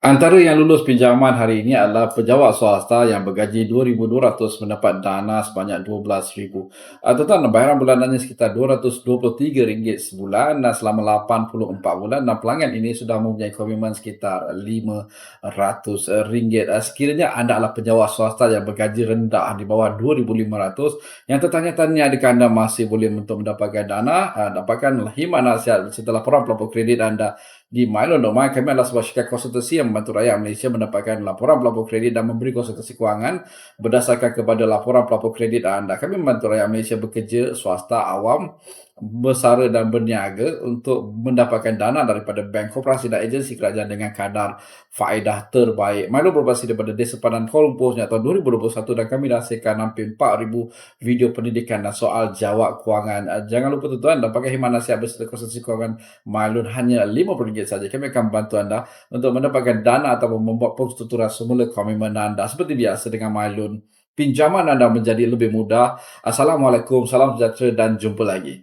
Antara yang lulus pinjaman hari ini adalah pejabat swasta yang bergaji 2,200 mendapat dana sebanyak 12,000. Uh, Tuan-tuan, bayaran bulanannya sekitar RM223 sebulan dan selama 84 bulan dan pelanggan ini sudah mempunyai komitmen sekitar RM500. Uh, Sekiranya anda adalah pejabat swasta yang bergaji rendah di bawah 2,500, yang tertanya-tanya adakah anda masih boleh untuk mendapatkan dana, uh, dapatkan himan nasihat setelah laporan pelapor kredit anda di Mylon.my. Kami adalah sebuah syarikat konsultasi yang membantu rakyat Malaysia mendapatkan laporan pelapor kredit dan memberi konsultasi kewangan berdasarkan kepada laporan pelapor kredit anda. Kami membantu rakyat Malaysia bekerja swasta awam bersara dan berniaga untuk mendapatkan dana daripada bank, koperasi dan agensi kerajaan dengan kadar faedah terbaik. Milo beroperasi daripada Desa Padan Kuala sejak tahun 2021 dan kami dah hasilkan hampir 4,000 video pendidikan dan soal jawab kewangan. Uh, Jangan lupa tuan-tuan dapatkan himan nasihat beserta konsultasi kewangan Milo hanya RM50 saja. Kami akan membantu anda untuk mendapatkan dana atau membuat persetuturan semula komitmen anda. Seperti biasa dengan Milo, pinjaman anda menjadi lebih mudah. Assalamualaikum, salam sejahtera dan jumpa lagi.